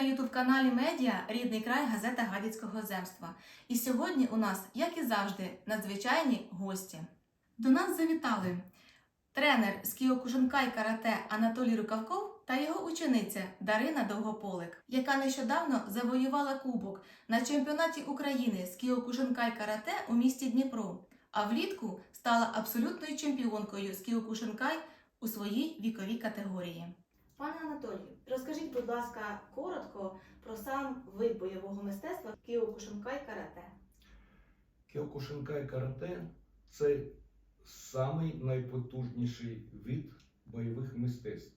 на ютуб-каналі Медіа Рідний край газета Гадяцького земства. І сьогодні у нас, як і завжди, надзвичайні гості. До нас завітали тренер з Кіокушинкай карате Анатолій Рукавков та його учениця Дарина Довгополик, яка нещодавно завоювала кубок на чемпіонаті України з Кіокушинкай карате у місті Дніпро, а влітку стала абсолютною чемпіонкою з Кіокушинкай у своїй віковій категорії. Пане Анатолію, розкажіть, будь ласка, коротко про сам вид бойового мистецтва Кіокушинкай карате. Кіокушинкай карате це самий найпотужніший вид бойових мистецтв.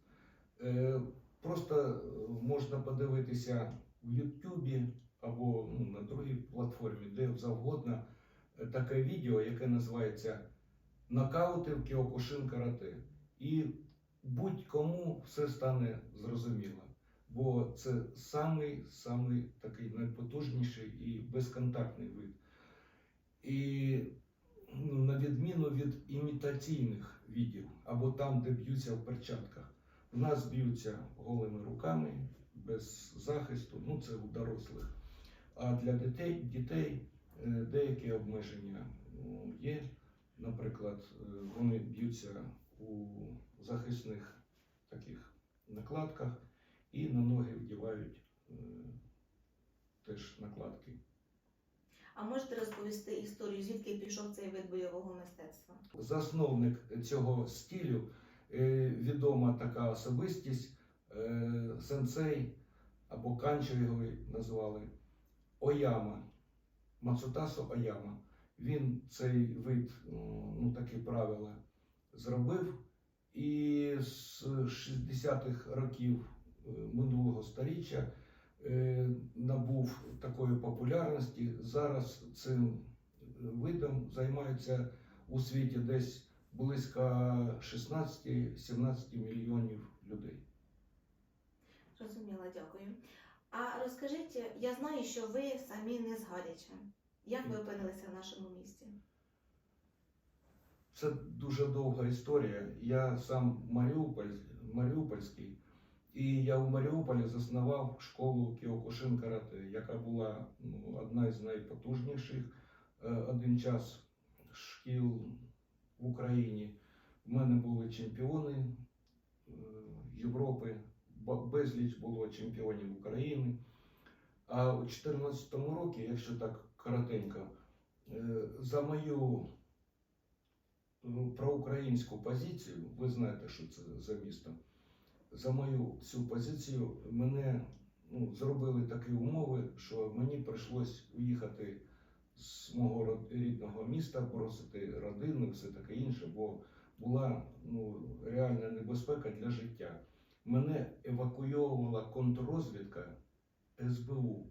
Е, Просто е, можна подивитися в Ютубі або ну, на другій платформі, де завгодно, е, таке відео, яке називається Нокаути в Кіокушин карате. І будь-кому все стане зрозуміло. Бо це самий самий такий найпотужніший і безконтактний вид. І ну, на відміну від імітаційних відів, або там, де б'ються в перчатках, у нас б'ються голими руками, без захисту, ну це у дорослих. А для дітей, дітей е, деякі обмеження ну, є. Наприклад, е, вони б'ються у захисних таких накладках і на ноги вдівають е, теж накладки. А можете розповісти історію, звідки пішов цей вид бойового мистецтва? Засновник цього стилю е, відома така особистість, е, сенсей або канчо його назвали Ояма, Мацутасо Ояма. Він цей вид, ну такі правила зробив. І з 60-х років е, минулого століття е, набув такої популярності. Зараз цим видом займаються у світі десь близько 16-17 мільйонів людей. Зрозуміла, дякую. А розкажіть, я знаю, що ви самі не з Гадяча. Як ви опинилися в нашому місті? Це дуже довга історія. Я сам Маріуполь, Маріупольський, і я в Маріуполі заснував школу Кіокушин карате, яка була ну, одна з найпотужніших е, один час шкіл в Україні. У мене були чемпіони е, Європи, безліч було чемпіонів України. А у 2014 році, якщо так коротенько, е, за мою ну, проукраїнську позицію, ви знаєте, що це за місто. За мою цю позицію мене ну, зробили такі умови, що мені прийшлось уїхати з мого рідного міста, бросити родину, все таке інше, бо була ну, реальна небезпека для життя. Мене евакуйовувала контррозвідка СБУ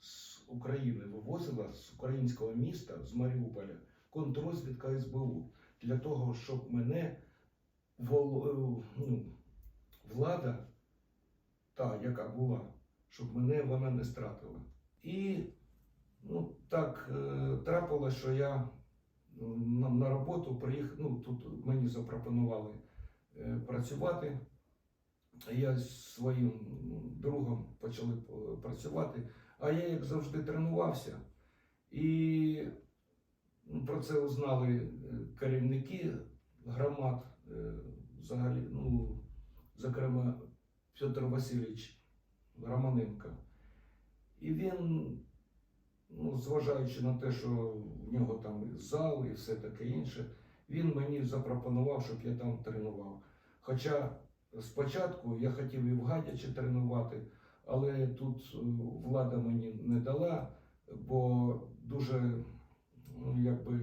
з України, вивозила з українського міста, з Маріуполя, контррозвідка СБУ для того, щоб мене е, ну, влада, та, яка була, щоб мене вона не стратила. І ну, так е, трапилось, що я ну, на, на роботу приїхав, ну, тут мені запропонували е, працювати. Я з своїм другом почали працювати, а я, як завжди, тренувався. І ну, про це узнали е, керівники громад, е, взагалі, ну, зокрема, Петр Васильович Романенко. І він, ну, зважаючи на те, що в нього там і зал і все таке інше, він мені запропонував, щоб я там тренував. Хоча спочатку я хотів і в Гадячі тренувати, але тут е, влада мені не дала, бо дуже ну, якби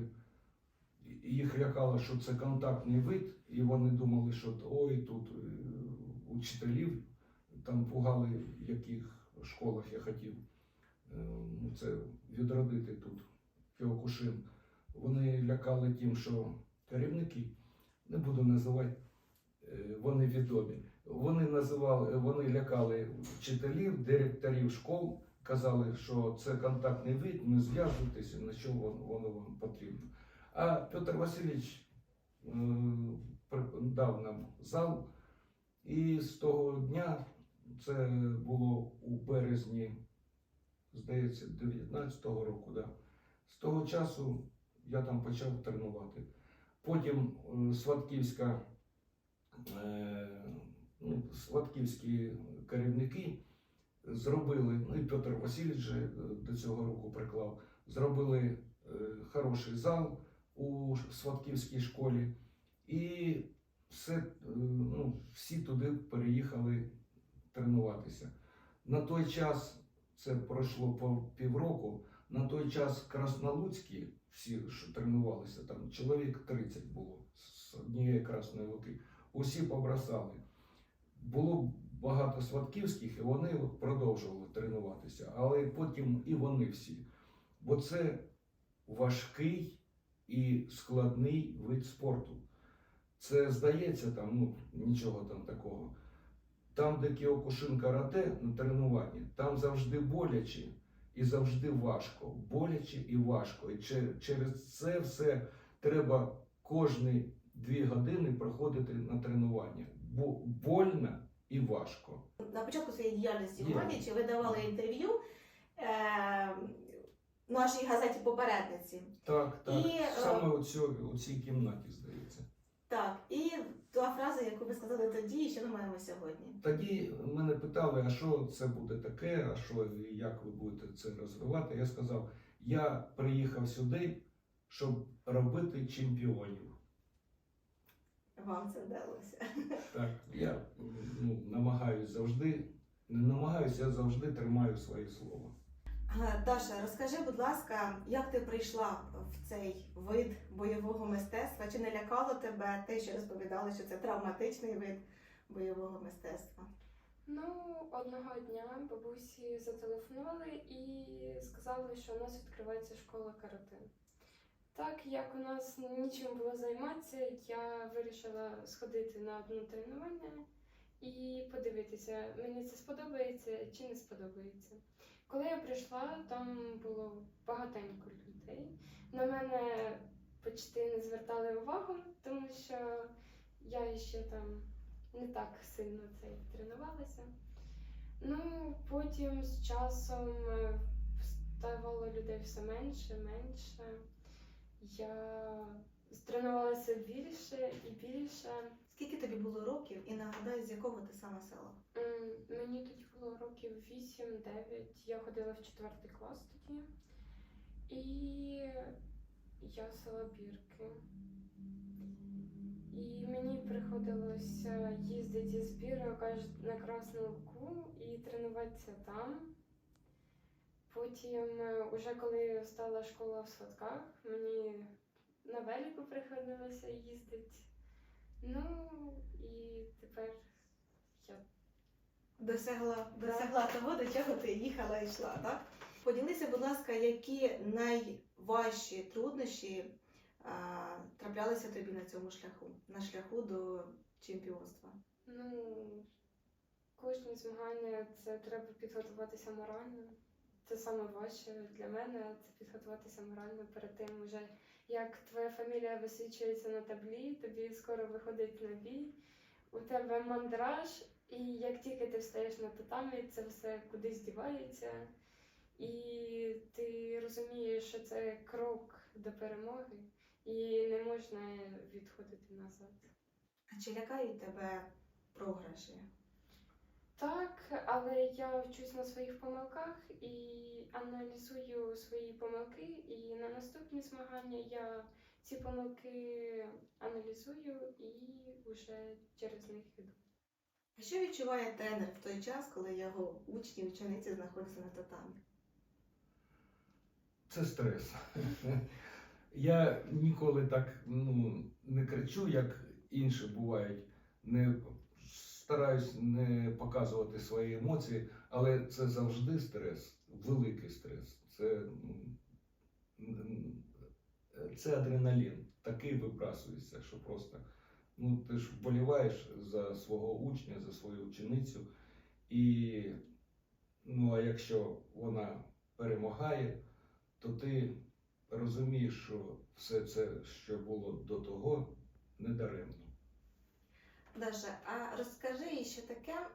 їх лякало, що це контактний вид, і вони думали, що ой, тут е, учителів там пугали, в яких школах я хотів е, ну, це відродити тут Кіокушин. Вони лякали тим, що керівники, не буду називати, е, вони відомі. Вони називали, вони лякали вчителів, директорів школ, казали, що це контактний вид, не зв'язуйтеся, на що воно, воно вам потрібно. А Петр Васильович е, дав нам зал, і з того дня Це було у березні, здається, 19-го року. Да. З того часу я там почав тренувати. Потім е, Сватківська, е, ну, сватківські керівники зробили, ну і Петр Васильович е, до цього року приклав, зробили е, хороший зал у Сватківській школі. І все, е, ну, всі туди переїхали тренуватися. На той час, це пройшло по півроку, на той час Краснолуцькі, всі, що тренувалися, там чоловік 30 було з однієї Красної Луки, усі побросали. Було багато сватківських, і вони продовжували тренуватися, але потім і вони всі. Бо це важкий і складний вид спорту. Це здається там, ну нічого там такого. Там, де Кіокушин карате на тренуванні, там завжди боляче і завжди важко. Боляче і важко. І через це все треба кожні дві години проходити на тренування. Бо больно і важко. На початку своєї діяльності в Є. Ви давали інтерв'ю е, нашій газеті попередниці. Так, так. І, е, Саме у, цю, у цій кімнаті здається. Так, і та фраза, яку ви сказали тоді, і що ми маємо сьогодні. Тоді мене питали, а що це буде таке, а що як ви будете це розвивати. Я сказав: я приїхав сюди, щоб робити чемпіонів. Вам це вдалося. Так, я ну, намагаюся завжди, не намагаюся, я завжди тримаю своє слово. Даша, розкажи, будь ласка, як ти прийшла в цей вид бойового мистецтва? Чи не лякало тебе те, що розповідали, що це травматичний вид бойового мистецтва? Ну, одного дня бабусі зателефонували і сказали, що у нас відкривається школа карате. Так як у нас нічим було займатися, я вирішила сходити на одне тренування і подивитися, мені це сподобається чи не сподобається. Коли я прийшла, там було багатенько людей. На мене почти не звертали увагу, тому що я ще там не так сильно це тренувалася. Ну, потім з часом е, ставало людей все менше, менше. Я тренувалася більше і більше. Скільки тобі було років і нагадай, з якого ти саме села? М, Мені тоді було років 8-9, я ходила в 4 клас тоді. І я з села Бірки. І мені приходилося їздити з Бірок аж на Красну Луку і тренуватися там. Потім, е, уже коли стала школа в Сватках, мені на велику приходилося їздити. Ну і тепер я Досягла, досягла того, до чого ти їхала і йшла, так? Поділися, будь ласка, які найважчі труднощі а, траплялися тобі на цьому шляху, на шляху до чемпіонства? Ну, кожні змагання це треба підготуватися морально. Це саме важче для мене це підготуватися морально перед тим, уже як твоя фамілія висвічується на таблі, тобі скоро виходить на бій, у тебе мандраж, і як тільки ти встаєш на татамі, це все кудись дівається, і ти розумієш, що це крок до перемоги, і не можна відходити назад. А чи лякають тебе програші? Так, але я вчусь на своїх помилках і аналізую свої помилки, і на наступні змагання я ці помилки аналізую і вже через них іду. А що відчуває тренер в той час, коли його учні, учениці знаходяться на татамі? Це стрес. Я ніколи так ну, не кричу, як інші бувають. Не стараюсь не показувати свої емоції, але це завжди стрес, великий стрес. Це, це адреналін. Такий вибрасується, що просто ну, ти ж вболіваєш за свого учня, за свою ученицю. І ну, а якщо вона перемагає, то ти розумієш, що все це, що було до того, не даремно. Даша, а розкажи ще таке,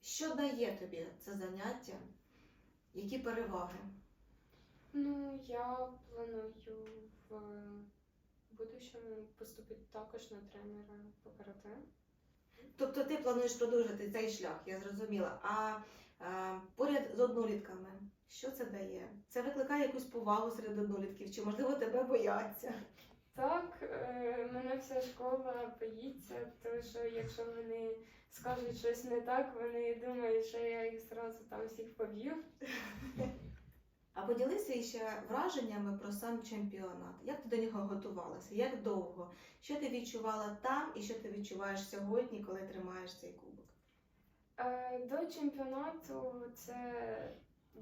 Що дає тобі це заняття? Які переваги? Ну, я планую в будущому поступити також на тренера по карате. Тобто ти плануєш продовжити цей шлях, я зрозуміла. А, а поряд з однолітками, що це дає? Це викликає якусь повагу серед однолітків, чи можливо тебе бояться? Так, е, мене вся школа боїться, тому що якщо вони скажуть щось не так, вони думають, що я їх зразу там всіх поб'ю. А поділися ще враженнями про сам чемпіонат. Як ти до нього готувалася? Як довго? Що ти відчувала там і що ти відчуваєш сьогодні, коли тримаєш цей кубок? Е, До чемпіонату це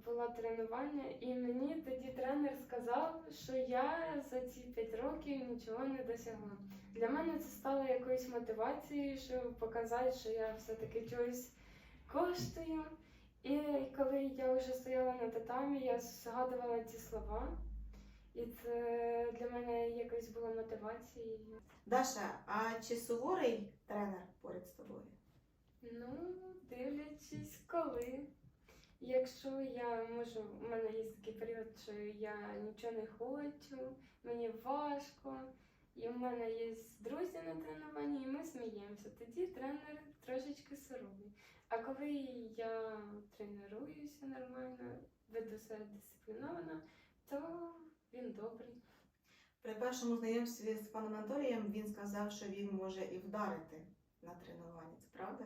було тренування, і мені тоді тренер сказав, що я за ці 5 років нічого не досягла. Для мене це стало якоюсь мотивацією, щоб показати, що я все-таки чогось коштую. І коли я вже стояла на татамі, я згадувала ці слова. І це для мене якось було мотивацією. Даша, а чи суворий тренер поряд з тобою? Ну, дивлячись, коли. Якщо я можу, у мене є такий період, що я нічого не хочу, мені важко, і в мене є друзі на тренуванні, і ми сміємося. Тоді тренер трошечки суровий. А коли я тренуюся нормально, веду себе дисципліновано, то він добрий. При першому знайомстві з паном Анатолієм він сказав, що він може і вдарити на тренуванні. Це правда?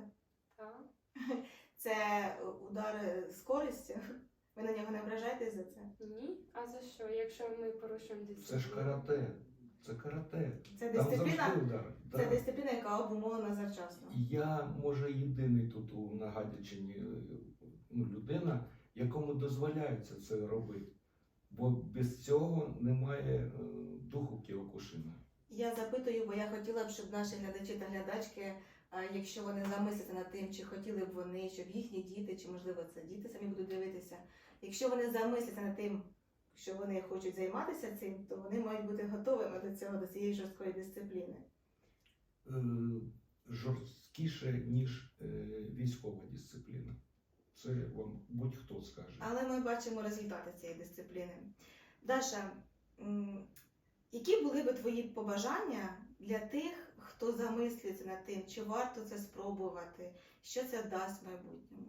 Так. Це удари з користю. Ви на нього не ображаєтесь за це? Ні. А за що? Якщо ми порушуємо Це ж карате. Це карате. Це Там дисципліна, завжди удар. це Да. дисципліна, яка обумовлена завчасно. Я, може, єдиний тут у Нагадячині е, ну, людина, якому дозволяється це робити. Бо без цього немає е, духу Кіокушина. Я запитую, бо я хотіла б, щоб наші глядачі та глядачки, якщо вони замисляться над тим, чи хотіли б вони, щоб їхні діти, чи можливо це діти самі будуть дивитися. Якщо вони замисляться над тим, що вони хочуть займатися цим, то вони мають бути готовими до цього, до цієї жорсткої дисципліни. Е, жорсткіше, ніж е, військова дисципліна. Це вам будь-хто скаже. Але ми бачимо результати цієї дисципліни. Даша, які були би твої побажання для тих, хто замислюється над тим, чи варто це спробувати, що це дасть в майбутньому?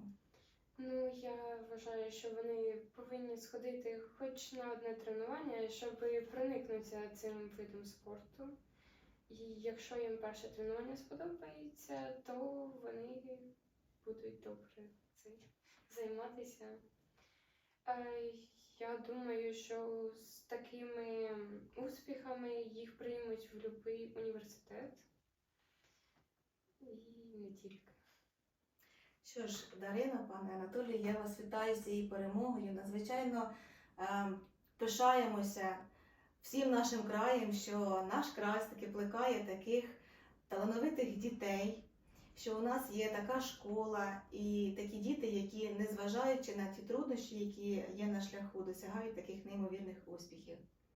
Ну, я вважаю, що вони повинні сходити хоч на одне тренування, щоб проникнутися цим видом спорту. І якщо їм перше тренування сподобається, то вони будуть добре цим займатися. Я думаю, що з такими успіхами їх приймуть в будь-який університет. І не тільки. Що ж, Дарина, пане Анатолій, я вас вітаю з цією перемогою. Надзвичайно е, пишаємося всім нашим краєм, що наш край таки плекає таких талановитих дітей, що у нас є така школа і такі діти, які, незважаючи на ті труднощі, які є на шляху, досягають таких неймовірних успіхів.